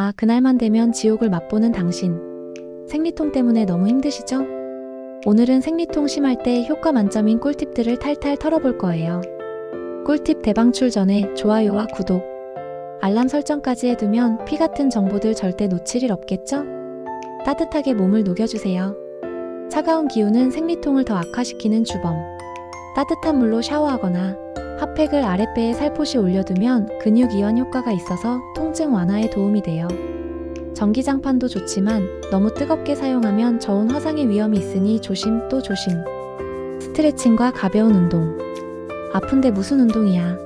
아, 그날만 되면 지옥을 맛보는 당신. 생리통 때문에 너무 힘드시죠? 오늘은 생리통 심할 때 효과 만점인 꿀팁들을 탈탈 털어볼 거예요. 꿀팁 대방출 전에 좋아요와 구독, 알람 설정까지 해두면 피 같은 정보들 절대 놓칠 일 없겠죠? 따뜻하게 몸을 녹여주세요. 차가운 기운은 생리통을 더 악화시키는 주범. 따뜻한 물로 샤워하거나 핫팩을 아랫배에 살포시 올려두면 근육 이완 효과가 있어서 통증 완화에 도움이 돼요. 전기장판도 좋지만 너무 뜨겁게 사용하면 저온 화상의 위험이 있으니 조심 또 조심. 스트레칭과 가벼운 운동. 아픈데 무슨 운동이야?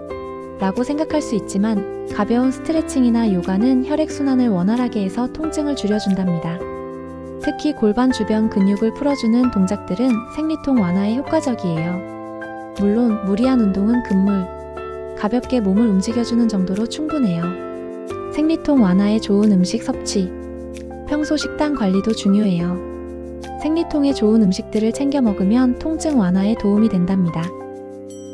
라고 생각할 수 있지만 가벼운 스트레칭이나 요가는 혈액순환을 원활하게 해서 통증을 줄여준답니다. 특히 골반 주변 근육을 풀어주는 동작들은 생리통 완화에 효과적이에요. 물론 무리한 운동은 금물. 가볍게 몸을 움직여주는 정도로 충분해요. 생리통 완화에 좋은 음식 섭취. 평소 식단 관리도 중요해요. 생리통에 좋은 음식들을 챙겨 먹으면 통증 완화에 도움이 된답니다.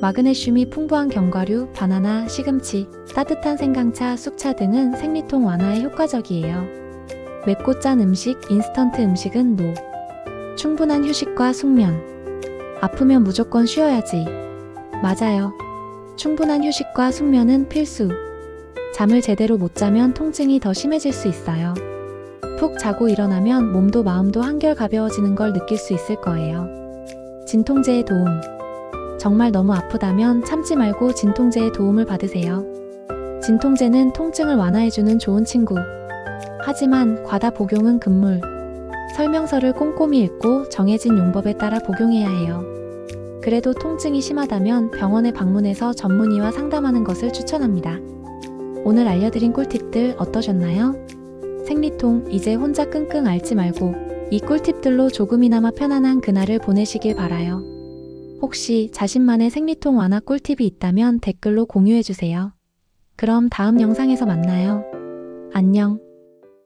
마그네슘이 풍부한 견과류, 바나나, 시금치, 따뜻한 생강차, 쑥차 등은 생리통 완화에 효과적이에요. 맵고 짠 음식, 인스턴트 음식은 노. 충분한 휴식과 숙면. 아프면 무조건 쉬어야지. 맞아요. 충분한 휴식과 숙면은 필수. 잠을 제대로 못 자면 통증이 더 심해질 수 있어요. 푹 자고 일어나면 몸도 마음도 한결 가벼워지는 걸 느낄 수 있을 거예요. 진통제의 도움. 정말 너무 아프다면 참지 말고 진통제의 도움을 받으세요. 진통제는 통증을 완화해주는 좋은 친구. 하지만 과다 복용은 금물. 설명서를 꼼꼼히 읽고 정해진 용법에 따라 복용해야 해요. 그래도 통증이 심하다면 병원에 방문해서 전문의와 상담하는 것을 추천합니다. 오늘 알려드린 꿀팁들 어떠셨나요? 생리통 이제 혼자 끙끙 앓지 말고 이 꿀팁들로 조금이나마 편안한 그날을 보내시길 바라요. 혹시 자신만의 생리통 완화 꿀팁이 있다면 댓글로 공유해주세요. 그럼 다음 영상에서 만나요. 안녕.